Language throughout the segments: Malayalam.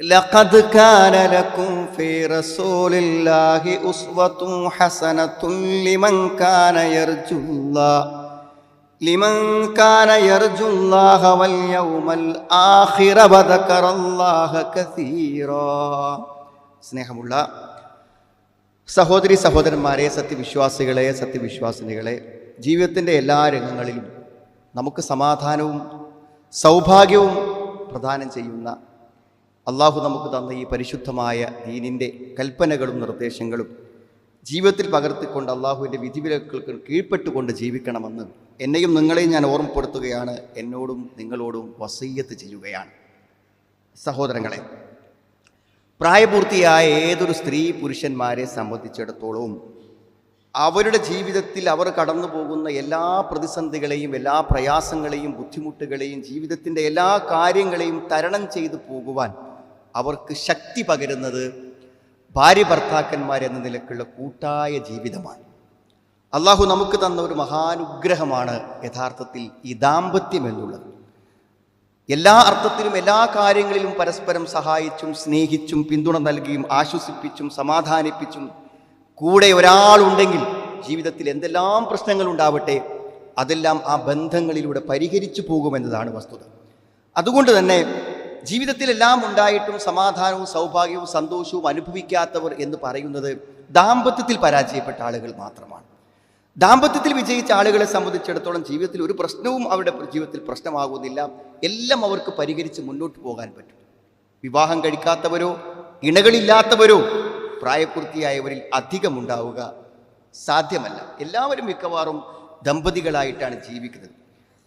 لقد كان لكم في رسول الله أسوة حسنة لمن كان يرجو الله لمن كان يرجو الله واليوم الآخر وذكر الله كثيرا സ്നേഹമുള്ള സഹോദരി സഹോദരന്മാരെ സത്യവിശ്വാസികളെ സത്യവിശ്വാസിനികളെ ജീവിതത്തിൻ്റെ എല്ലാ രംഗങ്ങളിലും നമുക്ക് സമാധാനവും സൗഭാഗ്യവും പ്രദാനം ചെയ്യുന്ന അള്ളാഹു നമുക്ക് തന്ന ഈ പരിശുദ്ധമായ ദീനിന്റെ കൽപ്പനകളും നിർദ്ദേശങ്ങളും ജീവിതത്തിൽ പകർത്തിക്കൊണ്ട് അള്ളാഹുവിന്റെ വിധിവിലക്കൾക്ക് കീഴ്പ്പെട്ടുകൊണ്ട് ജീവിക്കണമെന്ന് എന്നെയും നിങ്ങളെയും ഞാൻ ഓർമ്മപ്പെടുത്തുകയാണ്. എന്നോടും നിങ്ങളോടും വസയ്യത്ത് ചെയ്യുകയാണ്. സഹോദരങ്ങളെ പ്രായപൂർത്തിയായ ഏതൊരു സ്ത്രീ പുരുഷന്മാരെ സംബന്ധിച്ചിടത്തോളവും അവരുടെ ജീവിതത്തിൽ അവർ കടന്നു പോകുന്ന എല്ലാ പ്രതിസന്ധികളെയും എല്ലാ പ്രയാസങ്ങളെയും ബുദ്ധിമുട്ടുകളെയും ജീവിതത്തിന്റെ എല്ലാ കാര്യങ്ങളെയും തരണം ചെയ്തു പോകുവാൻ അവർക്ക് ശക്തി പകരുന്നത് ഭാര്യ ഭർത്താക്കന്മാരെന്ന നിലക്കുള്ള കൂട്ടായ ജീവിതമാണ്. അള്ളാഹു നമുക്ക് തന്ന ഒരു മഹാനുഗ്രഹമാണ് യഥാർത്ഥത്തിൽ ഈ ദാമ്പത്യം എന്നുള്ളത്. എല്ലാ അർത്ഥത്തിലും എല്ലാ കാര്യങ്ങളിലും പരസ്പരം സഹായിച്ചും സ്നേഹിച്ചും പിന്തുണ നൽകിയും ആശ്വസിപ്പിച്ചും സമാധാനിപ്പിച്ചും കൂടെ ഒരാളുണ്ടെങ്കിൽ ജീവിതത്തിൽ എന്തെല്ലാം പ്രശ്നങ്ങൾ ഉണ്ടാവട്ടെ അതെല്ലാം ആ ബന്ധങ്ങളിലൂടെ പരിഹരിച്ചു പോകുമെന്നതാണ് വസ്തുത. അതുകൊണ്ട് തന്നെ ജീവിതത്തിലെല്ലാം ഉണ്ടായിട്ടും സമാധാനവും സൗഭാഗ്യവും സന്തോഷവും അനുഭവിക്കാത്തവർ എന്ന് പറയുന്നത് ദാമ്പത്യത്തിൽ പരാജയപ്പെട്ട ആളുകൾ മാത്രമാണ്. ദാമ്പത്യത്തിൽ വിജയിച്ച ആളുകളെ സംബന്ധിച്ചിടത്തോളം ജീവിതത്തിൽ ഒരു പ്രശ്നവും അവരുടെ ജീവിതത്തിൽ പ്രശ്നമാകുന്നില്ല. എല്ലാം അവർക്ക് പരിഹരിച്ച് മുന്നോട്ട് പോകാൻ പറ്റും. വിവാഹം കഴിക്കാത്തവരോ ഇണകളില്ലാത്തവരോ പ്രായപൂർത്തിയായവരിൽ അധികമുണ്ടാവുക സാധ്യമല്ല. എല്ലാവരും മിക്കവാറും ദമ്പതികളായിട്ടാണ് ജീവിക്കുന്നത്.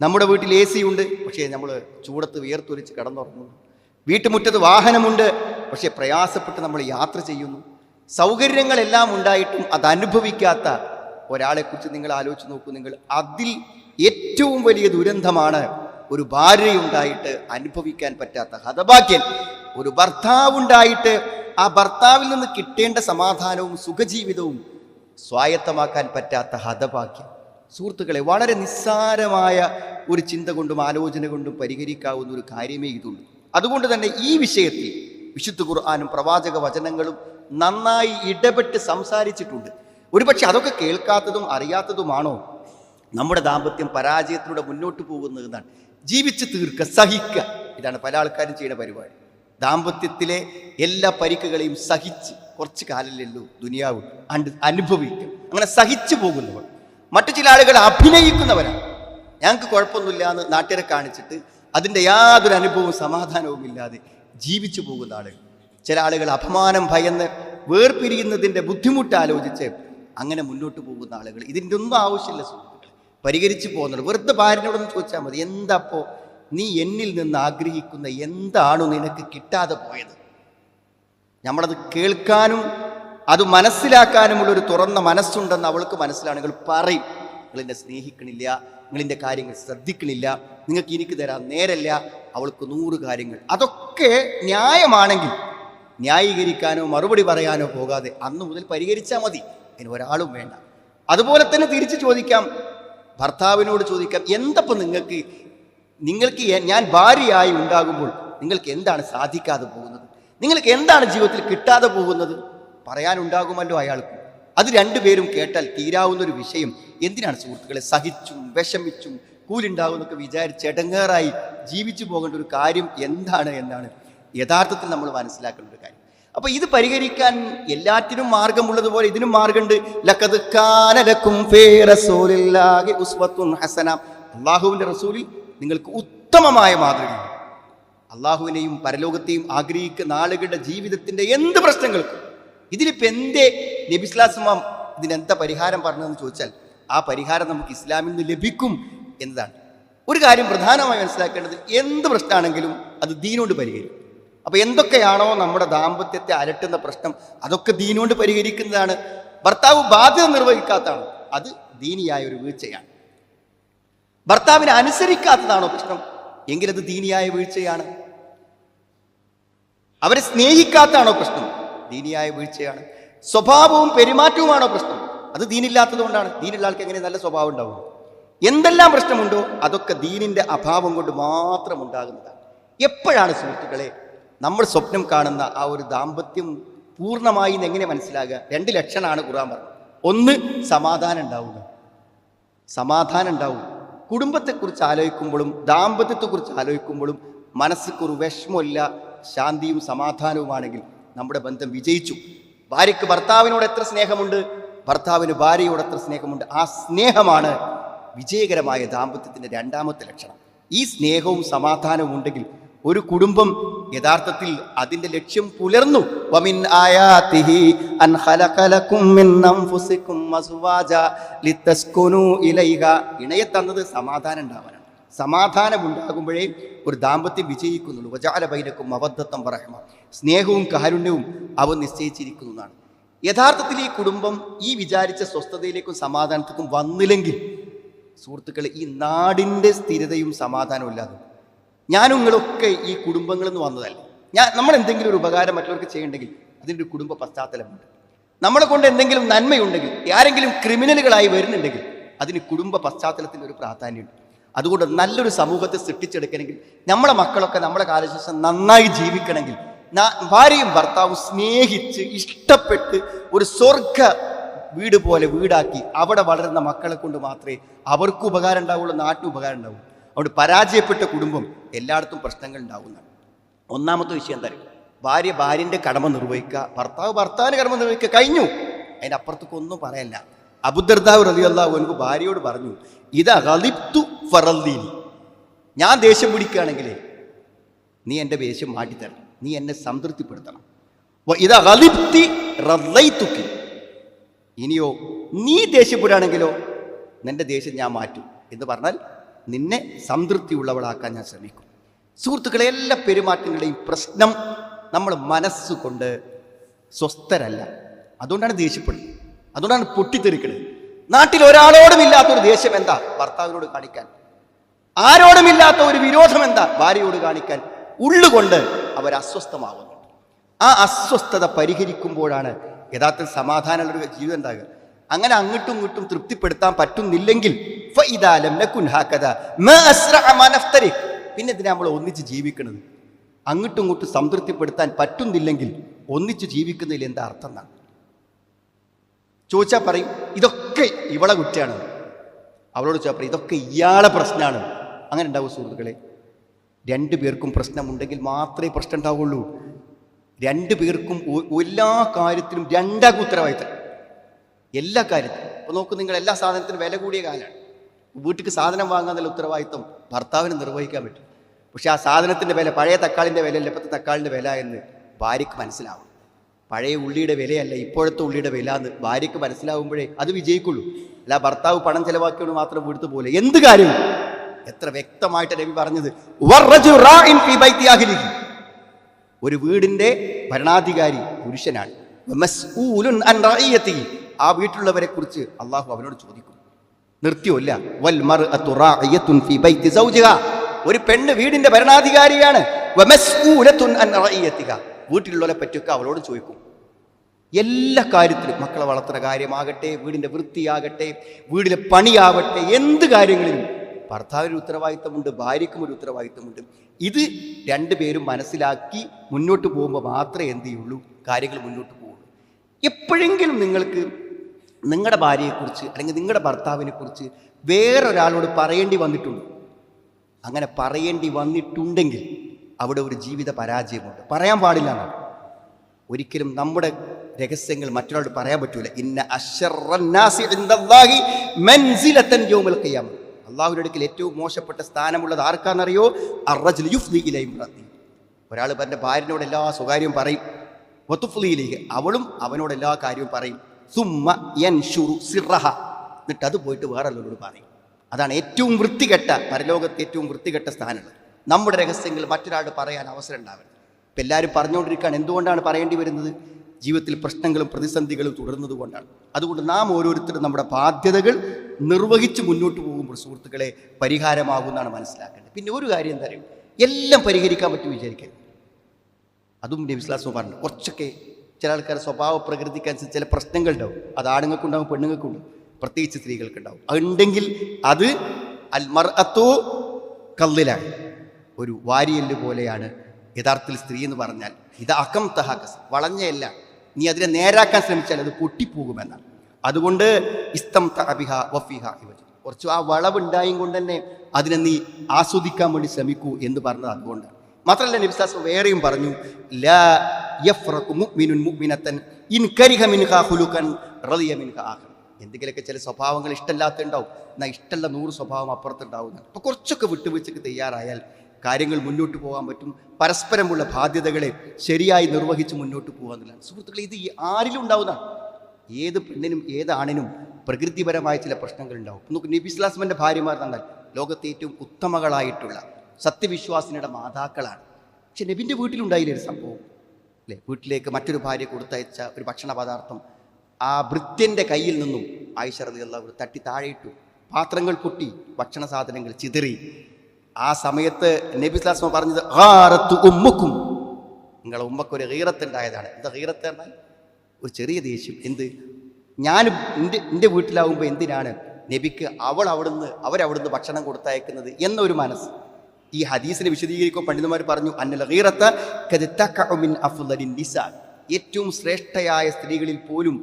നമ്മുടെ വീട്ടിൽ എ സി ഉണ്ട്. പക്ഷേ നമ്മൾ ചൂടത്ത് വിയർത്തൊലിച്ച് കിടന്നുറങ്ങുന്നു. വീട്ടുമുറ്റത്ത് വാഹനമുണ്ട്. പക്ഷേ പ്രയാസപ്പെട്ട് നമ്മൾ യാത്ര ചെയ്യുന്നു. സൗകര്യങ്ങളെല്ലാം ഉണ്ടായിട്ടും അത് അനുഭവിക്കാത്ത ഒരാളെക്കുറിച്ച് നിങ്ങൾ ആലോചിച്ച് നോക്കൂ. നിങ്ങൾ അതിൽ ഏറ്റവും വലിയ ദുരന്തമാണ് ഒരു ഭാര്യയുണ്ടായിട്ട് അനുഭവിക്കാൻ പറ്റാത്ത ഹതഭാഗ്യൻ ഒരു ഭർത്താവുണ്ടായിട്ട് ആ ഭർത്താവിൽ നിന്ന് കിട്ടേണ്ട സമാധാനവും സുഖജീവിതവും സ്വായത്തമാക്കാൻ പറ്റാത്ത ഹതഭാഗ്യം. സുഹൃത്തുക്കളെ വളരെ നിസ്സാരമായ ഒരു ചിന്ത കൊണ്ടും ആലോചന കൊണ്ടും പരിഹരിക്കാവുന്ന ഒരു കാര്യമേ ഇതുള്ളൂ. അതുകൊണ്ട് തന്നെ ഈ വിഷയത്തിൽ വിശുദ്ധ ഖുർആാനും പ്രവാചക വചനങ്ങളും നന്നായി ഇടപെട്ട് സംസാരിച്ചിട്ടുണ്ട്. ഒരുപക്ഷെ അതൊക്കെ കേൾക്കാത്തതും അറിയാത്തതുമാണോ? നമ്മുടെ ദാമ്പത്യം പരാജയത്തിലൂടെ മുന്നോട്ട് പോകുന്നത് എന്നാണ് ജീവിച്ച് തീർക്കുക സഹിക്കുക. ഇതാണ് പല ആൾക്കാരും ചെയ്യുന്ന പരിപാടി. ദാമ്പത്യത്തിലെ എല്ലാ പരിക്കുകളെയും സഹിച്ച് കുറച്ച് കാലമല്ലല്ലോ ദുനിയാവ് അനുഭവിക്കും അങ്ങനെ സഹിച്ചു പോകുന്നവർ. മറ്റു ചില ആളുകൾ അഭിനയിക്കുന്നവരാണ്. ഞങ്ങൾക്ക് കുഴപ്പമൊന്നുമില്ല എന്ന് നാട്ടുകാരെ കാണിച്ചിട്ട് അതിന്റെ യാതൊരു അനുഭവവും സമാധാനവും ഇല്ലാതെ ജീവിച്ചു പോകുന്ന ആളുകൾ ചില ആളുകൾ അപമാനം ഭയന്ന് വേർപിരിയുന്നതിന്റെ ബുദ്ധിമുട്ട് ആലോചിച്ച് അങ്ങനെ മുന്നോട്ട് പോകുന്ന ആളുകൾ. ഇതിന്റെ ഒന്നും ആവശ്യമില്ല സുഹൃത്തുക്കൾ പരിഹരിച്ചു പോകുന്നുണ്ട് വെറുതെ ഭാര്യനോടൊന്ന് ചോദിച്ചാൽ മതി. എന്താപ്പോ നീ എന്നിൽ നിന്ന് ആഗ്രഹിക്കുന്ന എന്താണ് നിനക്ക് കിട്ടാതെ പോയത്? നമ്മളത് കേൾക്കാനും അത് മനസ്സിലാക്കാനുമുള്ള ഒരു തുറന്ന മനസ്സുണ്ടെന്ന് അവൾക്ക് മനസ്സിലാണെങ്കിൽ പറയും. നിങ്ങൾ എന്നെ സ്നേഹിക്കണില്ല നിങ്ങൾ എന്റെ കാര്യങ്ങൾ ശ്രദ്ധിക്കണില്ല നിങ്ങൾക്ക് എനിക്ക് തരാൻ നേരല്ല അവൾക്ക് നൂറ് കാര്യങ്ങൾ. അതൊക്കെ ന്യായമാണെങ്കിൽ ന്യായീകരിക്കാനോ മറുപടി പറയാനോ പോകാതെ അന്ന് മുതൽ പരിഹരിച്ചാൽ മതി. അതിന് ഒരാളും വേണ്ട. അതുപോലെ തന്നെ തിരിച്ച് ചോദിക്കാം. ഭർത്താവിനോട് ചോദിക്കാം എന്തപ്പോൾ നിങ്ങൾക്ക് നിങ്ങൾക്ക് ഞാൻ ഭാര്യയായി ഉണ്ടാകുമ്പോൾ നിങ്ങൾക്ക് എന്താണ് സാധിക്കാതെ പോകുന്നത്? നിങ്ങൾക്ക് എന്താണ് ജീവിതത്തിൽ കിട്ടാതെ പോകുന്നത്? പറയാനുണ്ടാകുമല്ലോ അയാൾക്ക്. അത് രണ്ടുപേരും കേട്ടാൽ തീരാവുന്ന ഒരു വിഷയം. എന്തിനാണ് സുഹൃത്തുക്കളെ? സഹിച്ചും വിഷമിച്ചും കൂലുണ്ടാവുമെന്നൊക്കെ വിചാരിച്ച് ഇടങ്ങേറായി ജീവിച്ചു പോകേണ്ട ഒരു കാര്യം എന്താണ് എന്നാണ് യഥാർത്ഥത്തിൽ നമ്മൾ മനസ്സിലാക്കേണ്ട ഒരു കാര്യം. അപ്പൊ ഇത് പരിഹരിക്കാൻ എല്ലാറ്റിനും മാർഗമുള്ളതുപോലെ ഇതിനും മാർഗമുണ്ട്. അള്ളാഹുവിന്റെ റസൂലി നിങ്ങൾക്ക് ഉത്തമമായ മാതൃക. അള്ളാഹുവിനെയും പരലോകത്തെയും ആഗ്രഹിക്കുന്ന ആളുകളുടെ ജീവിതത്തിന്റെ എന്ത് പ്രശ്നങ്ങൾക്കും ഇതിലിപ്പോൾ എന്തേ നബിസ്ലാസ്മാം ഇതിനെന്താ പരിഹാരം പറഞ്ഞതെന്ന് ചോദിച്ചാൽ ആ പരിഹാരം നമുക്ക് ഇസ്ലാമിൽ നിന്ന് ലഭിക്കും എന്നതാണ്. ഒരു കാര്യം പ്രധാനമായി മനസ്സിലാക്കേണ്ടത് എന്ത് പ്രശ്നമാണെങ്കിലും അത് ദീനോണ്ട് പരിഹരിക്കും. അപ്പോൾ എന്തൊക്കെയാണോ നമ്മുടെ ദാമ്പത്യത്തെ അലട്ടുന്ന പ്രശ്നം അതൊക്കെ ദീനോണ്ട് പരിഹരിക്കുന്നതാണ്. ഭർത്താവ് ബാധ്യത നിർവഹിക്കാത്തതാണ്. അത് ദീനിയായ ഒരു വീഴ്ചയാണ്. ഭർത്താവിനെ അനുസരിക്കാത്തതാണോ പ്രശ്നം? എങ്കിലത് ദീനിയായ വീഴ്ചയാണ്. അവരെ സ്നേഹിക്കാത്തതാണോ പ്രശ്നം? ദീനിയായ വീഴ്ചയാണ്. സ്വഭാവവും പെരുമാറ്റവുമാണോ പ്രശ്നം? അത് ദീനില്ലാത്തതുകൊണ്ടാണ്. ദീനുള്ള ആൾക്ക് എങ്ങനെ നല്ല സ്വഭാവം ഉണ്ടാവും? എന്തെല്ലാം പ്രശ്നമുണ്ടോ അതൊക്കെ ദീനിന്റെ അഭാവം കൊണ്ട് മാത്രം ഉണ്ടാകുന്നതാണ് എപ്പോഴാണ് സുഹൃത്തുക്കളെ നമ്മൾ സ്വപ്നം കാണുന്ന ആ ഒരു ദാമ്പത്യം പൂർണമായി എങ്ങനെ മനസ്സിലാകുക? രണ്ട് ലക്ഷണമാണ് ഖുർആൻ പറഞ്ഞത്. ഒന്ന് സമാധാനം ഉണ്ടാവുക. സമാധാനം ഉണ്ടാവും കുടുംബത്തെക്കുറിച്ച് ആലോചിക്കുമ്പോഴും ദാമ്പത്യത്തെക്കുറിച്ച് ആലോചിക്കുമ്പോഴും ഒരു വിഷമമില്ല ശാന്തിയും സമാധാനവുമാണെങ്കിൽ നമ്മുടെ ബന്ധം വിജയിച്ചു. ഭാര്യയ്ക്ക് ഭർത്താവിനോട് എത്ര സ്നേഹമുണ്ട്? ഭർത്താവിന് ഭാര്യയോട് എത്ര സ്നേഹമുണ്ട്? ആ സ്നേഹമാണ് വിജയകരമായ ദാമ്പത്യത്തിന്റെ രണ്ടാമത്തെ ലക്ഷണം. ഈ സ്നേഹവും സമാധാനവും ഉണ്ടെങ്കിൽ ഒരു കുടുംബം യഥാർത്ഥത്തിൽ അതിന്റെ ലക്ഷ്യം പുലർന്നു. വമിൻ ആയാതിഹി അൻ ഇലൈഹ. ഇണയെ തന്നത് സമാധാനം ഉണ്ടാവാനാണ്. സമാധാനം ഉണ്ടാകുമ്പോഴേ ഒരു ദാമ്പത്യം വിജയിക്കുന്നുള്ളൂ. വജാല ബൈനക്കും അബദ്ധത്വം പറഹമ സ്നേഹവും കാരുണ്യവും അവ നിശ്ചയിച്ചിരിക്കുന്നതാണ്. യഥാർത്ഥത്തിൽ ഈ കുടുംബം ഈ വിചാരിച്ച സ്വസ്ഥതയിലേക്കും സമാധാനത്തേക്കും വന്നില്ലെങ്കിൽ സുഹൃത്തുക്കളെ ഈ നാടിന്റെ സ്ഥിരതയും സമാധാനവും ഇല്ലാതെ. ഞാനും നിങ്ങളൊക്കെ ഈ കുടുംബങ്ങളിൽ നിന്ന് വന്നതല്ല. ഞാൻ നമ്മൾ എന്തെങ്കിലും ഒരു ഉപകാരം മറ്റുള്ളവർക്ക് ചെയ്യണ്ടെങ്കിൽ അതിന്റെ ഒരു കുടുംബ പശ്ചാത്തലമുണ്ട്. നമ്മളെ കൊണ്ട് എന്തെങ്കിലും നന്മയുണ്ടെങ്കിൽ ആരെങ്കിലും ക്രിമിനലുകളായി വരുന്നുണ്ടെങ്കിൽ അതിന് കുടുംബ പശ്ചാത്തലത്തിന്റെ ഒരു പ്രാധാന്യമുണ്ട്. അതുകൊണ്ട് നല്ലൊരു സമൂഹത്തെ സൃഷ്ടിച്ചെടുക്കണമെങ്കിൽ നമ്മളെ മക്കളൊക്കെ നമ്മളെ കാലശേഷം നന്നായി ജീവിക്കണമെങ്കിൽ ഭാര്യയും ഭർത്താവും സ്നേഹിച്ച് ഇഷ്ടപ്പെട്ട് ഒരു സ്വർഗ വീട് പോലെ വീടാക്കി അവിടെ വളരുന്ന മക്കളെ കൊണ്ട് മാത്രമേ അവർക്ക് ഉപകാരം ഉണ്ടാവുള്ളൂ നാട്ടിന് ഉപകാരം ഉണ്ടാവുള്ളൂ. അതുകൊണ്ട് പരാജയപ്പെട്ട കുടുംബം എല്ലായിടത്തും പ്രശ്നങ്ങൾ ഉണ്ടാവുന്നതാണ്. ഒന്നാമത്തെ വിഷയം എന്താ പറയുക ഭാര്യ ഭാര്യന്റെ കടമ നിർവഹിക്കുക ഭർത്താവ് ഭർത്താവിന് കടമ നിർവഹിക്കുക കഴിഞ്ഞു. അതിന്റെ അപ്പുറത്തേക്കൊന്നും പറയല്ല. അബുദർദാവ് റലി അള്ളാഹു എനിക്ക് ഭാര്യയോട് പറഞ്ഞു ഇത് അലിപ്തു ഫറല്ലീനി ഞാൻ ദേഷ്യം പിടിക്കുകയാണെങ്കിൽ നീ എന്റെ ദേഷ്യം മാറ്റിത്തരണം. നീ എന്നെ സംതൃപ്തിപ്പെടുത്തണം. ഇതാ അലിപ്തി റല്ലൈത്തുക്കി ഇനിയോ നീ ദേഷ്യപ്പെടുകയാണെങ്കിലോ നിന്റെ ദേഷ്യം ഞാൻ മാറ്റും. എന്ന് പറഞ്ഞാൽ നിന്നെ സംതൃപ്തിയുള്ളവളാക്കാൻ ഞാൻ ശ്രമിക്കും. സുഹൃത്തുക്കളെ എല്ലാ പെരുമാറ്റങ്ങളുടെയും പ്രശ്നം നമ്മൾ മനസ്സുകൊണ്ട് സ്വസ്ഥരല്ല. അതുകൊണ്ടാണ് ദേഷ്യപ്പെടുന്നത്. അതുകൊണ്ടാണ് പൊട്ടിത്തെറിക്കുന്നത് നാട്ടിൽ ഒരാളോടും ഇല്ലാത്തൊരു ദേഷ്യം എന്താ? ഭർത്താവിനോട് കാണിക്കാൻ. ആരോടുമില്ലാത്ത ഒരു വിരോധം എന്താ? ഭാര്യയോട് കാണിക്കാൻ ഉള്ളുകൊണ്ട് അവർ അസ്വസ്ഥമാവുന്നുണ്ട് ആ അസ്വസ്ഥത പരിഹരിക്കുമ്പോഴാണ് യഥാർത്ഥത്തിൽ സമാധാനമുള്ള ഒരു ജീവിതം ഉണ്ടാകുക. അങ്ങനെ അങ്ങോട്ടും ഇങ്ങോട്ടും തൃപ്തിപ്പെടുത്താൻ പറ്റുന്നില്ലെങ്കിൽ. പിന്നെ ഇതിനെ നമ്മൾ ഒന്നിച്ച് ജീവിക്കുന്നത് അങ്ങോട്ടും ഇങ്ങോട്ടും സംതൃപ്തിപ്പെടുത്താൻ പറ്റുന്നില്ലെങ്കിൽ ഒന്നിച്ച് ജീവിക്കുന്നതിൽ എന്താ അർത്ഥം എന്നാണ്. ചോദിച്ചാൽ പറയും ഇതൊക്കെ ഇവളെ കുറ്റമാണ്. അവളോട് ചോദിച്ചാൽ പറയും ഇതൊക്കെ ഇയാളെ പ്രശ്നമാണ്. അങ്ങനെ ഉണ്ടാവും സുഹൃത്തുക്കളെ. രണ്ടു പേർക്കും പ്രശ്നമുണ്ടെങ്കിൽ മാത്രമേ പ്രശ്നം ഉണ്ടാവുള്ളൂ രണ്ടു പേർക്കും എല്ലാ കാര്യത്തിലും രണ്ടാക്കും ഉത്തരവാദിത്തം. എല്ലാ കാര്യത്തിലും. ഇപ്പോൾ നോക്കൂ നിങ്ങൾ എല്ലാ സാധനത്തിനും വില കൂടിയ കാലമാണ് വീട്ടിക്ക് സാധനം വാങ്ങാന്നുള്ള ഉത്തരവാദിത്തം ഭർത്താവിന് നിർവഹിക്കാൻ പറ്റും. പക്ഷേ ആ സാധനത്തിന്റെ വില പഴയ തക്കാളിന്റെ വിലയല്ല ഇപ്പോഴത്തെ തക്കാളിന്റെ വില എന്ന് ഭാര്യയ്ക്ക് മനസ്സിലാവും. പഴയ ഉള്ളിയുടെ വിലയല്ല ഇപ്പോഴത്തെ ഉള്ളിയുടെ വില എന്ന് ഭാര്യയ്ക്ക് മനസ്സിലാവുമ്പോഴേ അത് വിജയിക്കുള്ളൂ. അല്ല ഭർത്താവ് പണം ചിലവാക്കിയോണ്ട് മാത്രം വീടുത്ത് പോലെ എന്ത് കാര്യവും എത്ര വ്യക്തമായിട്ട് രവി പറഞ്ഞത്. ഒരു വീടിന്റെ ഭരണാധികാരി പുരുഷനാണ്. ആ വീട്ടിലുള്ളവരെ കുറിച്ച് അള്ളാഹു അവനോട് ചോദിക്കും നിർത്തിയോല്ല. ഒരു പെണ്ണ് വീടിന്റെ ഭരണാധികാരിയാണ്. വീട്ടിലുള്ളവരെ പറ്റിയൊക്കെ അവളോട് ചോദിക്കും എല്ലാ കാര്യത്തിലും മക്കളെ വളർത്തുന്ന കാര്യമാകട്ടെ വീടിന്റെ വൃത്തിയാകട്ടെ വീടിലെ പണിയാവട്ടെ എന്ത് കാര്യങ്ങളിലും ഭർത്താവിന് ഉത്തരവാദിത്തമുണ്ട് ഭാര്യയ്ക്കും ഒരു ഉത്തരവാദിത്തമുണ്ട്. ഇത് രണ്ടുപേരും മനസ്സിലാക്കി മുന്നോട്ട് പോകുമ്പോൾ മാത്രമേ എന്ത് ചെയ്യുള്ളൂ? കാര്യങ്ങൾ മുന്നോട്ട് പോകുള്ളൂ. എപ്പോഴെങ്കിലും നിങ്ങൾക്ക് നിങ്ങളുടെ ഭാര്യയെക്കുറിച്ച് അല്ലെങ്കിൽ നിങ്ങളുടെ ഭർത്താവിനെക്കുറിച്ച് വേറൊരാളോട് പറയേണ്ടി വന്നിട്ടുണ്ട്. അങ്ങനെ പറയേണ്ടി വന്നിട്ടുണ്ടെങ്കിൽ അവിടെ ഒരു ജീവിത പരാജയമുണ്ട്. പറയാൻ പാടില്ല എന്നാണ്. ഒരിക്കലും നമ്മുടെ രഹസ്യങ്ങൾ മറ്റൊരാളോട് പറയാൻ പറ്റൂല. ഇന്ന അഷറന്നാസി മൻസിലത്തൻ യൗമൽ ഖിയാമ അള്ളാഹുവിന്റെ അടുക്കൽ ഏറ്റവും മോശപ്പെട്ട സ്ഥാനമുള്ളത് ആർക്കാണെന്നറിയോ? അറജ് യുഫ്ദി ഇലൈ ഇംറഅത്തി ഒരാൾ തന്റെ ഭാര്യനോട് എല്ലാ സ്വകാര്യവും പറയും. വത്തുഫ്ലിയിലേക്ക് അവളും അവനോട് എല്ലാ കാര്യവും പറയും. സുമ്മ യൻഷുറു സിറഹ എന്നിട്ട് അത് പോയിട്ട് വേറെ ഉള്ളവരോട് പറയും. അതാണ് ഏറ്റവും വൃത്തികെട്ട പരലോകത്തെ ഏറ്റവും വൃത്തികെട്ട സ്ഥാനങ്ങൾ നമ്മുടെ രഹസ്യങ്ങൾ മറ്റൊരാൾ പറയാൻ അവസരം ഉണ്ടാവരുത്. ഇപ്പം എല്ലാവരും പറഞ്ഞുകൊണ്ടിരിക്കുകയാണ് എന്തുകൊണ്ടാണ് പറയേണ്ടി വരുന്നത്? ജീവിതത്തിൽ പ്രശ്നങ്ങളും പ്രതിസന്ധികളും തുടരുന്നത് കൊണ്ടാണ്. അതുകൊണ്ട് നാം ഓരോരുത്തരും നമ്മുടെ ബാധ്യതകൾ നിർവഹിച്ച് മുന്നോട്ട് പോകുമ്പോൾ സുഹൃത്തുക്കളെ പരിഹാരമാകുമെന്നാണ് മനസ്സിലാക്കേണ്ടത്. പിന്നെ ഒരു കാര്യം എന്താ പറയുക എല്ലാം പരിഹരിക്കാൻ പറ്റും വിചാരിക്കരുത്. അതും നബിസ്ലാസം പറഞ്ഞു കുറച്ചൊക്കെ ചില ആൾക്കാരുടെ സ്വഭാവ പ്രകൃതിക്കനുസരിച്ച് ചില പ്രശ്നങ്ങൾ ഉണ്ടാവും അത് ആണുങ്ങൾക്കുണ്ടാവും പെണ്ണുങ്ങൾക്കുണ്ടാവും പ്രത്യേകിച്ച് സ്ത്രീകൾക്കുണ്ടാവും. അതുണ്ടെങ്കിൽ അത് അൽമർ അത്തോ കല്ലിലാണ് ഒരു വാരിയൽ പോലെയാണ്. യഥാർത്ഥത്തിൽ സ്ത്രീ എന്ന് പറഞ്ഞാൽ ഇത് അകം തഹാക്കസ് വളഞ്ഞയല്ല. നീ അതിനെ നേരാക്കാൻ ശ്രമിച്ചാൽ അത് പൊട്ടിപ്പോകുമെന്നാണ്. അതുകൊണ്ട് ഇസ്തം തഅബിഹ വഫിഹ ഇവ കുറച്ച് ആ വളവുണ്ടായും കൊണ്ട് തന്നെ അതിനെ നീ ആസ്വദിക്കാൻ വേണ്ടി ശ്രമിക്കൂ എന്ന് പറഞ്ഞത് അതുകൊണ്ട്. മാത്രമല്ല നിബിസാസ് വേറെയും പറഞ്ഞു ലാ എന്തെങ്കിലുമൊക്കെ ചില സ്വഭാവങ്ങൾ ഇഷ്ടമല്ലാത്ത ഉണ്ടാവും എന്നാൽ ഇഷ്ടമുള്ള നൂറ് സ്വഭാവം അപ്പുറത്തുണ്ടാവുന്നതാണ് അപ്പോൾ കുറച്ചൊക്കെ വിട്ടുവീഴ്ചക്ക് തയ്യാറായാൽ കാര്യങ്ങൾ മുന്നോട്ട് പോകാൻ പറ്റും. പരസ്പരമുള്ള ബാധ്യതകളെ ശരിയായി നിർവഹിച്ച് മുന്നോട്ട് പോകാന്നുള്ളതാണ് സുഹൃത്തുക്കളെ ഇത് ആരിലും ഉണ്ടാവുന്നതാണ് ഏത് പെണ്ണിനും ഏത് ആണിനും പ്രകൃതിപരമായ ചില പ്രശ്നങ്ങൾ ഉണ്ടാവും നമുക്ക് നബിസ്ലാസ്മന്റെ ഭാര്യമാർ തന്നാൽ ലോകത്തെ ഏറ്റവും ഉത്തമകളായിട്ടുള്ള സത്യവിശ്വാസിനിയുടെ മാതാക്കളാണ്. പക്ഷെ നബിന്റെ വീട്ടിലുണ്ടായില്ല ഒരു സംഭവം? അല്ലേ? വീട്ടിലേക്ക് മറ്റൊരു ഭാര്യ കൊടുത്തയച്ച ഒരു ഭക്ഷണ പദാർത്ഥം ആ ഭൃത്യന്റെ കയ്യിൽ നിന്നും ആയിഷ ഒരു അൻഹ തട്ടി താഴെയിട്ടു. പാത്രങ്ങൾ പൊട്ടി ഭക്ഷണ സാധനങ്ങൾ ചിതറി. ആ സമയത്ത് നബി സ്ലാസ്മ പറഞ്ഞത് ആറത്ത് ഉമ്മക്കും. നിങ്ങളെ ഉമ്മക്കൊരു ഹീറത്തുണ്ടായതാണ് എന്താ ഹീറത്ത് എന്നാൽ ഒരു ചെറിയ ദേഷ്യം. എന്ത്? ഞാൻ എന്റെ എന്റെ വീട്ടിലാവുമ്പോൾ എന്തിനാണ് നബിക്ക് അവൾ അവിടുന്ന് അവരവിടുന്ന് ഭക്ഷണം കൊടുത്തയക്കുന്നത് എന്നൊരു മനസ്സ്. ഈ ഹദീസിനെ വിശദീകരിക്കുമ്പോൾ പണ്ഡിതന്മാർ പറഞ്ഞു അന്നൽ ഹീറത്ത് ഏറ്റവും ശ്രേഷ്ഠയായ സ്ത്രീകളിൽ പോലും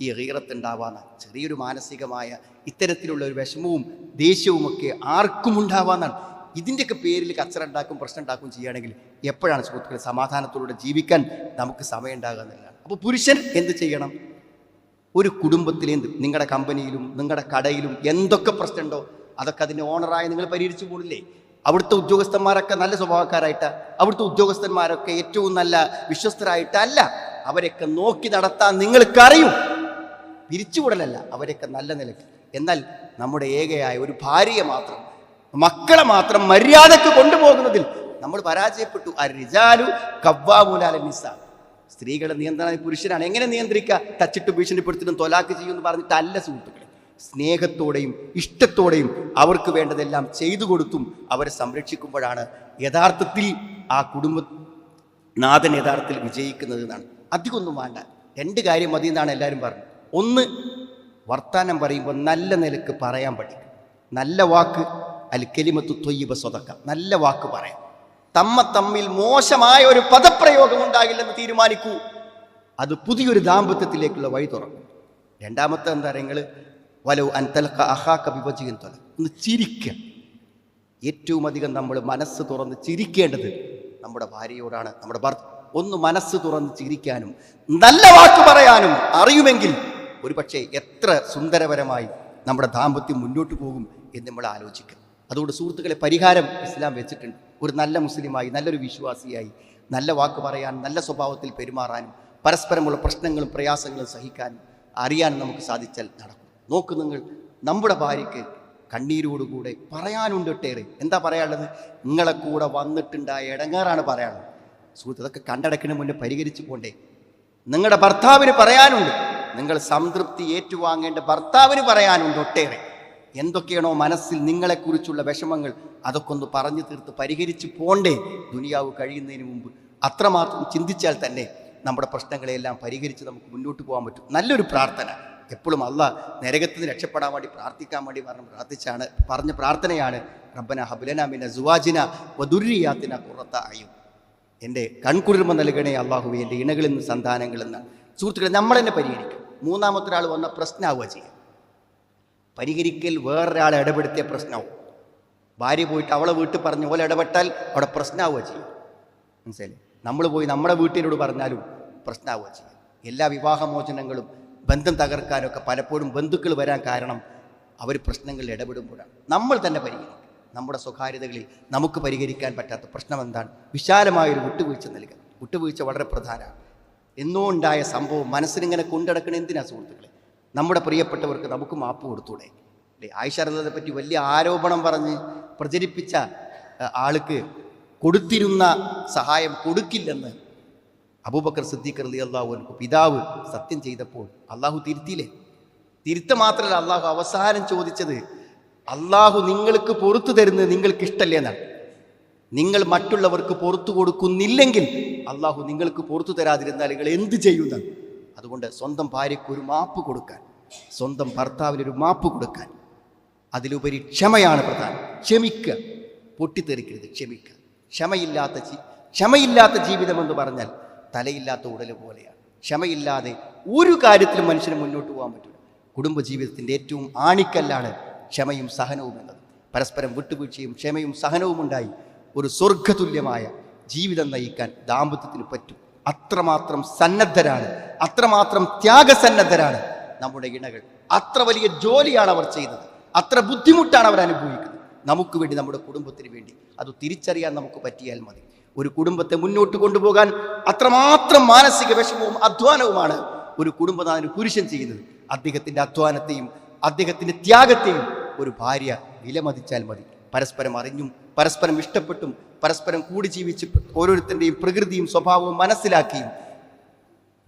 ഈ ഹീറത്ത് ഉണ്ടാവാന്ന ചെറിയൊരു മാനസികമായ ഇത്തരത്തിലുള്ള ഒരു വിഷമവും ദേഷ്യവുമൊക്കെ ആർക്കും ഉണ്ടാവാന്നാണ്. ഇതിന്റെയൊക്കെ പേരിൽ കച്ചറ ഉണ്ടാക്കും പ്രശ്നം ഉണ്ടാക്കും ചെയ്യുകയാണെങ്കിൽ എപ്പോഴാണ് സുഹൃത്തുക്കളെ സമാധാനത്തോടെ ജീവിക്കാൻ നമുക്ക് സമയം ഉണ്ടാകുക അപ്പോൾ പുരുഷൻ എന്ത് ചെയ്യണം? ഒരു കുടുംബത്തിലേന്ത് നിങ്ങളുടെ കമ്പനിയിലും നിങ്ങളുടെ കടയിലും എന്തൊക്കെ പ്രശ്നമുണ്ടോ അതൊക്കെ അതിന്റെ ഓണറായി നിങ്ങൾ പരിഹരിച്ചു പോണില്ലേ? അവിടുത്തെ ഉദ്യോഗസ്ഥന്മാരൊക്കെ നല്ല സ്വഭാവക്കാരായിട്ട്. അവിടുത്തെ ഉദ്യോഗസ്ഥന്മാരൊക്കെ ഏറ്റവും നല്ല വിശ്വസ്തരായിട്ടല്ല. അവരൊക്കെ നോക്കി നടത്താൻ നിങ്ങൾക്കറിയും. പിരിച്ചുവിടലല്ല അവരൊക്കെ നല്ല നിലയ്ക്ക്. എന്നാൽ നമ്മുടെ ഏകയായ ഒരു ഭാര്യയെ മാത്രം മക്കളെ മാത്രം മര്യാദയ്ക്ക് കൊണ്ടുപോകുന്നതിൽ നമ്മൾ പരാജയപ്പെട്ടു. അരിജാലു കവ്വാമൂലാല നിസാ. സ്ത്രീകളെ നിയന്ത്രണം പുരുഷനാണ്. എങ്ങനെ നിയന്ത്രിക്കുക? തച്ചിട്ട് ഭീഷണിപ്പെടുത്തിട്ടും തൊലാക്ക് ചെയ്യുമെന്ന് പറഞ്ഞിട്ടല്ല സുഹൃത്തുക്കളെ. സ്നേഹത്തോടെയും ഇഷ്ടത്തോടെയും അവർക്ക് വേണ്ടതെല്ലാം ചെയ്തു കൊടുത്തും അവരെ സംരക്ഷിക്കുമ്പോഴാണ് യഥാർത്ഥത്തിൽ ആ കുടുംബ നാഥൻ യഥാർത്ഥത്തിൽ വിജയിക്കുന്നത് എന്നാണ്. അധികമൊന്നും വേണ്ട. രണ്ട് കാര്യം മതി എന്നാണ് എല്ലാവരും പറഞ്ഞത്. ഒന്ന് വർത്താനം പറയുമ്പോൾ നല്ല നിലയ്ക്ക് പറയാൻ പഠിക്കും. നല്ല വാക്ക് അൽ കെലിമത്തു തൊയ്യബ സ്വതക്ക. നല്ല വാക്ക് പറയാം. തമ്മ തമ്മിൽ മോശമായ ഒരു പദപ്രയോഗം ഉണ്ടാകില്ലെന്ന് തീരുമാനിക്കൂ. അത് പുതിയൊരു ദാമ്പത്യത്തിലേക്കുള്ള വഴി തുറക്കും. രണ്ടാമത്തെ എന്താ നിങ്ങൾ വലവ് അൻതലക്ക അഹാക്ക വിഭജിക്കും തൊല. ഒന്ന് ചിരിക്കുക ഏറ്റവും അധികം നമ്മൾ മനസ്സ് തുറന്ന് ചിരിക്കേണ്ടത് നമ്മുടെ ഭാര്യയോടാണ് നമ്മുടെ ഭർത്ത ഒന്ന് മനസ്സ് തുറന്ന് ചിരിക്കാനും നല്ല വാക്ക് പറയാനും അറിയുമെങ്കിൽ ഒരുപക്ഷെ എത്ര സുന്ദരപരമായി നമ്മുടെ ദാമ്പത്യം മുന്നോട്ട് പോകും എന്ന് നമ്മൾ ആലോചിക്കും അതുകൊണ്ട് സുഹൃത്തുക്കളെ പരിഹാരം ഇസ്ലാം വെച്ചിട്ടുണ്ട്. ഒരു നല്ല മുസ്ലിമായി നല്ലൊരു വിശ്വാസിയായി നല്ല വാക്ക് പറയാൻ നല്ല സ്വഭാവത്തിൽ പെരുമാറാനും പരസ്പരമുള്ള പ്രശ്നങ്ങളും പ്രയാസങ്ങളും സഹിക്കാനും അറിയാനും നമുക്ക് സാധിച്ചാൽ നടക്കും. നോക്ക് നിങ്ങൾ നമ്മുടെ ഭാര്യയ്ക്ക് കണ്ണീരോടുകൂടെ പറയാനുണ്ട് ഒട്ടേറെ. എന്താ പറയാനുള്ളത്? നിങ്ങളെ കൂടെ വന്നിട്ടുണ്ടായ ഇടങ്ങാറാണ് പറയാനുള്ളത്. സുഹൃത്ത് ഇതൊക്കെ കണ്ടടക്കിന് മുന്നേ പരിഹരിച്ചു പോണ്ടേ? നിങ്ങളുടെ ഭർത്താവിന് പറയാനുണ്ട്. നിങ്ങൾ സംതൃപ്തി ഏറ്റുവാങ്ങേണ്ട ഭർത്താവിന് പറയാനുണ്ട് ഒട്ടേറെ. എന്തൊക്കെയാണോ മനസ്സിൽ നിങ്ങളെക്കുറിച്ചുള്ള വിഷമങ്ങൾ അതൊക്കെ ഒന്ന് പറഞ്ഞു തീർത്ത് പരിഹരിച്ച് പോണ്ടേ? ദുനിയാവ് കഴിയുന്നതിന് മുമ്പ്. അത്രമാത്രം ചിന്തിച്ചാൽ തന്നെ നമ്മുടെ പ്രശ്നങ്ങളെല്ലാം പരിഹരിച്ച് നമുക്ക് മുന്നോട്ട് പോകാൻ പറ്റും. നല്ലൊരു പ്രാർത്ഥന. എപ്പോഴും അല്ല നരകത്തിൽ നിന്ന് രക്ഷപ്പെടാൻ വേണ്ടി പ്രാർത്ഥിക്കാൻ വേണ്ടി പറഞ്ഞ് പ്രാർത്ഥിച്ചാണ് പറഞ്ഞ പ്രാർത്ഥനയാണ്. റബ്ബന ഹബുലന മിന സുവാജിന വദുര്യാത്തിന കുറത്ത അയും എന്റെ കൺകുളിർമ നൽകണേ അള്ളാഹുവെ എന്റെ ഇണകളിൽ നിന്ന് സന്താനങ്ങളിൽ നിന്ന് സുഹൃത്തുക്കളെ നമ്മൾ തന്നെ പരിഹരിക്കും. മൂന്നാമത്തെ ഒരാൾ വന്ന പ്രശ്നമാവുക ചെയ്യുക പരിഹരിക്കൽ വേറൊരാളെ ഇടപെടുത്തിയ പ്രശ്നമാവും ഭാര്യ പോയിട്ട് അവളെ വീട്ടിൽ പറഞ്ഞു ഓല ഇടപെട്ടാൽ അവിടെ പ്രശ്നമാവുക ചെയ്യും. മനസ്സിലായി നമ്മൾ പോയി നമ്മുടെ വീട്ടിനോട് പറഞ്ഞാലും പ്രശ്നമാവുക ചെയ്യും. എല്ലാ വിവാഹമോചനങ്ങളും ബന്ധം തകർക്കാനൊക്കെ പലപ്പോഴും ബന്ധുക്കൾ വരാൻ കാരണം അവർ പ്രശ്നങ്ങളിൽ ഇടപെടുമ്പോഴാണ്. നമ്മൾ തന്നെ പരിഹരിക്കും. നമ്മുടെ സ്വകാര്യതകളിൽ നമുക്ക് പരിഹരിക്കാൻ പറ്റാത്ത പ്രശ്നം എന്താണ്? വിശാലമായൊരു വിട്ടുവീഴ്ച നൽകുക. വിട്ടുവീഴ്ച വളരെ പ്രധാനമാണ്. എന്നോ ഉണ്ടായ സംഭവം മനസ്സിനിങ്ങനെ കൊണ്ടടക്കണ എന്തിനാ സുഹൃത്തുക്കളെ? നമ്മുടെ പ്രിയപ്പെട്ടവർക്ക് നമുക്ക് മാപ്പ് കൊടുത്തൂടെ? അല്ലേ ആയിഷാരതയെ പറ്റി വലിയ ആരോപണം പറഞ്ഞ് പ്രചരിപ്പിച്ച ആൾക്ക് കൊടുത്തിരുന്ന സഹായം കൊടുക്കില്ലെന്ന് അബൂബക്കർ സിദ്ദീഖ് അലി അള്ളാഹു പിതാവ് സത്യം ചെയ്തപ്പോൾ അള്ളാഹു തിരുത്തിയില്ലേ? തിരുത്ത മാത്രമല്ല അള്ളാഹു അവസാനം ചോദിച്ചത് അള്ളാഹു നിങ്ങൾക്ക് പുറത്തു തരുന്നത് നിങ്ങൾക്ക് ഇഷ്ടല്ലേ എന്നാണ്. നിങ്ങൾ മറ്റുള്ളവർക്ക് പുറത്തു കൊടുക്കുന്നില്ലെങ്കിൽ അള്ളാഹു നിങ്ങൾക്ക് പുറത്തു തരാതിരുന്നാൽ നിങ്ങൾ എന്ത് ചെയ്യുന്നതാണ് അതുകൊണ്ട് സ്വന്തം ഭാര്യയ്ക്ക് ഒരു മാപ്പ് കൊടുക്കാൻ സ്വന്തം ഭർത്താവിന് ഒരു മാപ്പ് കൊടുക്കാൻ അതിലുപരി ക്ഷമയാണ് പ്രധാനം. ക്ഷമിക്കുക പൊട്ടിത്തെറിക്കരുത് ക്ഷമിക്കുക. ക്ഷമയില്ലാത്ത ക്ഷമയില്ലാത്ത ജീവിതം എന്ന് പറഞ്ഞാൽ തലയില്ലാത്ത ഉടൽ പോലെയാണ്. ക്ഷമയില്ലാതെ ഒരു കാര്യത്തിലും മനുഷ്യന് മുന്നോട്ട് പോകാൻ പറ്റില്ല കുടുംബജീവിതത്തിന്റെ ഏറ്റവും ആണിക്കല്ലാണ് ക്ഷമയും സഹനവും എന്നത്. പരസ്പരം വിട്ടുവീഴ്ചയും ക്ഷമയും സഹനവും ഉണ്ടായി ഒരു സ്വർഗതുല്യമായ ജീവിതം നയിക്കാൻ ദാമ്പത്യത്തിന് പറ്റും. അത്രമാത്രം സന്നദ്ധരാണ്. അത്രമാത്രം ത്യാഗസന്നദ്ധരാണ് നമ്മുടെ ഇണകൾ. അത്ര വലിയ ജോലിയാണ് അവർ ചെയ്തത്. അത്ര ബുദ്ധിമുട്ടാണ് അവർ അനുഭവിക്കുന്നത്. നമുക്ക് വേണ്ടി നമ്മുടെ കുടുംബത്തിന് വേണ്ടി അത് തിരിച്ചറിയാൻ നമുക്ക് പറ്റിയാൽ മതി. ഒരു കുടുംബത്തെ മുന്നോട്ട് കൊണ്ടുപോകാൻ അത്രമാത്രം മാനസിക വിഷമവും അധ്വാനവുമാണ് ഒരു കുടുംബനാഥന് പുരുഷൻ ചെയ്യുന്നത്. അദ്ദേഹത്തിന്റെ അധ്വാനത്തെയും അദ്ദേഹത്തിന്റെ ത്യാഗത്തെയും ഒരു ഭാര്യ വിലമതിച്ചാൽ മതി. പരസ്പരം അറിഞ്ഞും പരസ്പരം ഇഷ്ടപ്പെട്ടും പരസ്പരം കൂടി ജീവിച്ച് ഓരോരുത്തരുടെയും പ്രകൃതിയും സ്വഭാവവും മനസ്സിലാക്കിയും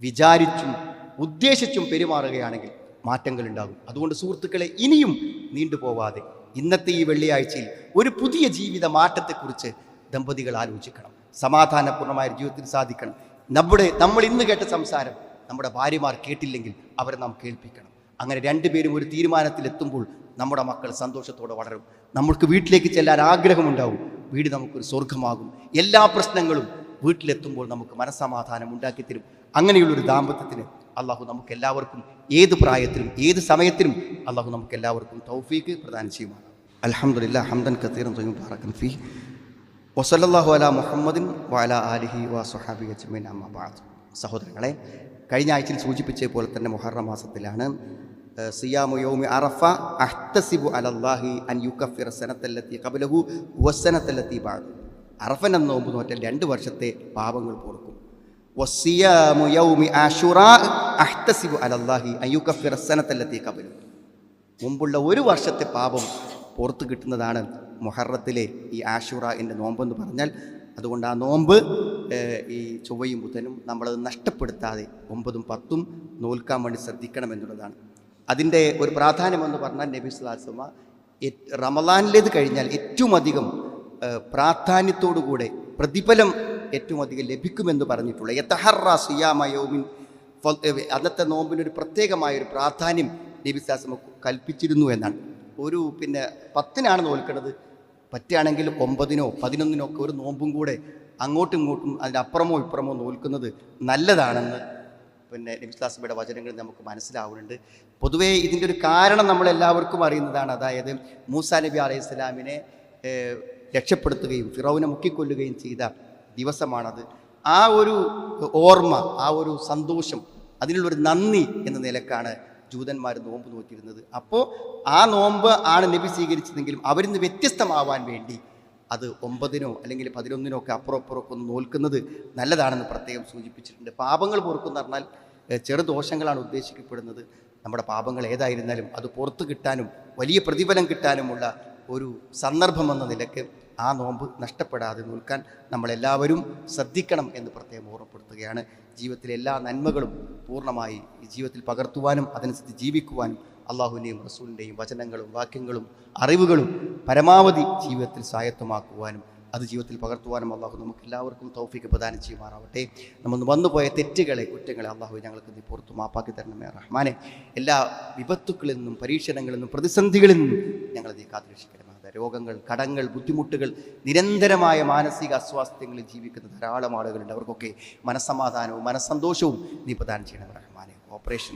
വിചാരിച്ചും ഉദ്ദേശിച്ചും പെരുമാറുകയാണെങ്കിൽ മാറ്റങ്ങൾ ഉണ്ടാകും അതുകൊണ്ട് സുഹൃത്തുക്കളെ ഇനിയും നീണ്ടുപോവാതെ ഇന്നത്തെ ഈ വെള്ളിയാഴ്ചയിൽ ഒരു പുതിയ ജീവിത മാറ്റത്തെക്കുറിച്ച് ദമ്പതികൾ ആലോചിക്കണം. സമാധാനപൂർണമായ ജീവിതത്തിന് സാധിക്കണം. നമ്മുടെ നമ്മൾ ഇന്ന് കേട്ട സംസാരം നമ്മുടെ ഭാര്യമാർ കേട്ടില്ലെങ്കിൽ അവരെ നാം കേൾപ്പിക്കണം. അങ്ങനെ രണ്ടുപേരും ഒരു തീരുമാനത്തിലെത്തുമ്പോൾ നമ്മുടെ മക്കൾ സന്തോഷത്തോടെ വളരും. നമ്മൾക്ക് വീട്ടിലേക്ക് ചെല്ലാൻ ആഗ്രഹമുണ്ടാവും. വീട് നമുക്കൊരു സ്വർഗമാകും എല്ലാ പ്രശ്നങ്ങളും വീട്ടിലെത്തുമ്പോൾ നമുക്ക് മനസ്സമാധാനം ഉണ്ടാക്കി തരും. അങ്ങനെയുള്ളൊരു ദാമ്പത്യത്തിന് അള്ളാഹു നമുക്ക് എല്ലാവർക്കും ഏത് പ്രായത്തിലും ഏത് സമയത്തിലും അള്ളാഹു നമുക്ക് എല്ലാവർക്കും തൗഫീക്ക് പ്രദാനം ചെയ്യുമാണ് അലഹമുല്ല ഹംദൻ കത്തീറൻ ബാറക്കൻ ഫി. വസല്ലാഹു അല മുഹമ്മദിൻ വാല ആലിഹി വാ സുഹാബി സഹോദരങ്ങളെ കഴിഞ്ഞ ആഴ്ചയിൽ സൂചിപ്പിച്ച പോലെ തന്നെ മുഹറം മാസത്തിലാണ് സിയാമു യൗമി അറഫ അഹ്തസിബു അലല്ലാഹി അൻ യുക്കഫിറ സനത്തല്ലത്തി കബലഹു വസനത്തല്ലത്തി ബാദ് അറഫൻ എന്ന നോമ്പ് നോറ്റ രണ്ട് വർഷത്തെ പാപങ്ങൾ പൊറുക്കും. വസിയാമു യൗമി ആഷുറ അഹ്തസിബു അലല്ലാഹി അൻ യുക്കഫിർ സനത്തല്ലത്തി കബലഹു മുമ്പുള്ള ഒരു വർഷത്തെ പാപം പുറത്തു കിട്ടുന്നതാണ് മുഹറത്തിലെ ഈ ആഷുറ എന്റെ നോമ്പെന്ന് പറഞ്ഞാൽ. അതുകൊണ്ട് ആ നോമ്പ് ഈ ചൊവ്വയും ബുധനും നമ്മളത് നഷ്ടപ്പെടുത്താതെ ഒമ്പതും പത്തും നോൽക്കാൻ വേണ്ടി ശ്രദ്ധിക്കണം എന്നുള്ളതാണ്. അതിന്റെ ഒരു പ്രാധാന്യമെന്ന് പറഞ്ഞാൽ നബി സ്ലാസമ റമലാനിലേത് കഴിഞ്ഞാൽ ഏറ്റവും അധികം പ്രാധാന്യത്തോടുകൂടെ പ്രതിഫലം ഏറ്റവും അധികം ലഭിക്കുമെന്ന് പറഞ്ഞിട്ടുള്ള യഥഹറ സിയാമയോമിൻ അന്നത്തെ നോമ്പിനൊരു പ്രത്യേകമായ ഒരു പ്രാധാന്യം നബിസാസം കൽപ്പിച്ചിരുന്നു എന്നാണ്. ഒരു പിന്നെ പത്തിനാണ് നോൽക്കുന്നത് പറ്റുകയാണെങ്കിൽ ഒമ്പതിനോ പതിനൊന്നിനോ ഒക്കെ ഒരു നോമ്പും കൂടെ അങ്ങോട്ടും ഇങ്ങോട്ടും അതിന്റെ അപ്പുറമോ ഇപ്പുറമോ നോൽക്കുന്നത് നല്ലതാണെന്ന് പിന്നെ നബിസ്ലാസ്മയുടെ വചനങ്ങൾ നമുക്ക് മനസ്സിലാവുന്നുണ്ട്. പൊതുവേ ഇതിന്റെ ഒരു കാരണം നമ്മളെല്ലാവർക്കും അറിയുന്നതാണ്. അതായത് മൂസാ നബി അലൈഹി സ്വലാമിനെ രക്ഷപ്പെടുത്തുകയും ഫിറോവിനെ മുക്കിക്കൊല്ലുകയും ചെയ്ത ദിവസമാണത്. ആ ഒരു ഓർമ്മ ആ ഒരു സന്തോഷം അതിനുള്ളൊരു നന്ദി എന്ന നിലക്കാണ് ജൂതന്മാർ നോമ്പ് നോക്കിയിരുന്നത് അപ്പോൾ ആ നോമ്പ് ആണ് നബി സ്വീകരിച്ചതെങ്കിലും അവരിൽ നിന്ന് വ്യത്യസ്തമാവാൻ വേണ്ടി അത് ഒമ്പതിനോ അല്ലെങ്കിൽ പതിനൊന്നിനോ ഒക്കെ അപ്പുറം ഒന്ന് നോൽക്കുന്നത് നല്ലതാണെന്ന് പ്രത്യേകം സൂചിപ്പിച്ചിട്ടുണ്ട്. പാപങ്ങൾ പൊറുക്കുന്ന പറഞ്ഞാൽ ചെറുദോഷങ്ങളാണ് ഉദ്ദേശിക്കപ്പെടുന്നത്. നമ്മുടെ പാപങ്ങൾ ഏതായിരുന്നാലും അത് പുറത്തു കിട്ടാനും വലിയ പ്രതിഫലം കിട്ടാനുമുള്ള ഒരു സന്ദർഭം എന്ന നിലയ്ക്ക് ആ നോമ്പ് നഷ്ടപ്പെടാതെ നിൽക്കാൻ നമ്മളെല്ലാവരും ശ്രദ്ധിക്കണം എന്ന് പ്രത്യേകം ഓർമ്മപ്പെടുത്തുകയാണ്. ജീവിതത്തിലെ എല്ലാ നന്മകളും പൂർണമായി ഈ ജീവിതത്തിൽ പകർത്തുവാനും അതനുസരിച്ച് ജീവിക്കുവാനും അള്ളാഹുവിന്റെയും റസൂലിന്റെയും വചനങ്ങളും വാക്യങ്ങളും അറിവുകളും പരമാവധി ജീവിതത്തിൽ സ്വായത്തമാക്കുവാനും അത് ജീവിതത്തിൽ പകർത്തുവാനും അള്ളാഹു നമുക്ക് എല്ലാവർക്കും തൗഫീക്ക് പ്രദാനം ചെയ്യുമാറാവട്ടെ. നമ്മൾ വന്നുപോയ തെറ്റുകളെ കുറ്റങ്ങളെ അള്ളാഹു ഞങ്ങൾക്ക് നീ പുറത്തു മാപ്പാക്കി തരണമേ റഹ്മാനെ. എല്ലാ വിപത്തുക്കളിൽ നിന്നും പരീക്ഷണങ്ങളിൽ നിന്നും പ്രതിസന്ധികളിൽ നിന്നും ഞങ്ങൾ നീ കാത്തുരക്ഷിക്കണമേ. രോഗങ്ങൾ കടങ്ങൾ ബുദ്ധിമുട്ടുകൾ നിരന്തരമായ മാനസിക അസ്വാസ്ഥ്യങ്ങളിൽ ജീവിക്കുന്ന ധാരാളം ആളുകളുണ്ട്. അവർക്കൊക്കെ മനസ്സമാധാനവും മനസ്സന്തോഷവും നീ പ്രദാനം ചെയ്യണം റഹ്മാനെ. ഓപ്പറേഷൻ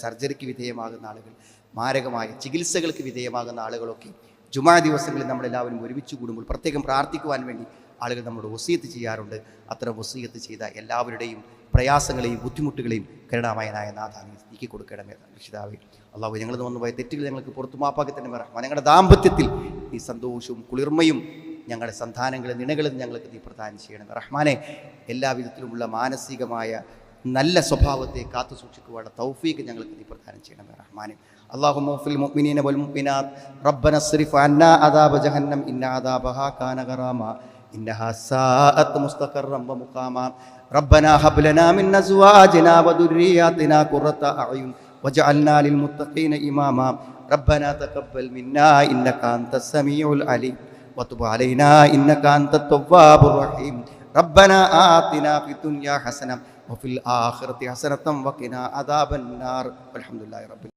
സർജറിക്ക് വിധേയമാകുന്ന ആളുകൾ മാരകമായ ചികിത്സകൾക്ക് വിധേയമാകുന്ന ആളുകളൊക്കെ ജുമാ ദിവസങ്ങളിൽ നമ്മളെല്ലാവരും ഒരുമിച്ച് കൂടുമ്പോൾ പ്രത്യേകം പ്രാർത്ഥിക്കുവാൻ വേണ്ടി ആളുകൾ നമ്മളോട് വസീയത്ത് ചെയ്യാറുണ്ട്. അത്ര വസീയത്ത് ചെയ്ത എല്ലാവരുടെയും പ്രയാസങ്ങളെയും ബുദ്ധിമുട്ടുകളെയും കരുണാമയനായ നാഥാനി നീക്കി കൊടുക്കണമേ രക്ഷിതാവേ. അള്ളാഹു ഞങ്ങൾ വന്നു പോയ തെറ്റുകൾ ഞങ്ങൾക്ക് പുറത്തു മാപ്പാക്കി തന്നെ പറയാം ഞങ്ങളുടെ ദാമ്പത്യത്തിൽ ഈ സന്തോഷവും കുളിർമയും ഞങ്ങളുടെ സന്താനങ്ങളും നിണകളും ഞങ്ങൾക്ക് നീ പ്രദാനം ചെയ്യണം റഹ്മാനെ. എല്ലാവിധത്തിലുമുള്ള മാനസികമായ നല്ല സ്വഭാവത്തെ കാത്തു സൂക്ഷിക്കുവാനുള്ള തൗഫീക്ക് ഞങ്ങൾക്ക് നീ പ്രദാനം ചെയ്യണമേ റഹ്മാനെ اللهم اغفر للمؤمنين والمؤمنات ربنا اصرف عنا عذاب جهنم إن عذابها كان غراما إنها ساءت مستقرا ومقاما ربنا هب لنا من أزواجنا وذرياتنا قرة أعين وجعلنا للمتقين إماما ربنا تقبل منا إنك أنت السميع العليم وتب علينا إنك أنت التواب الرحيم ربنا آتنا في الدنيا حسنة വഫിൽ ആഖിറത്തി ഹസനത്തം വക്കിന അദാബന്നാർ അൽഹംദുലില്ലാഹി റബ്ബിൽ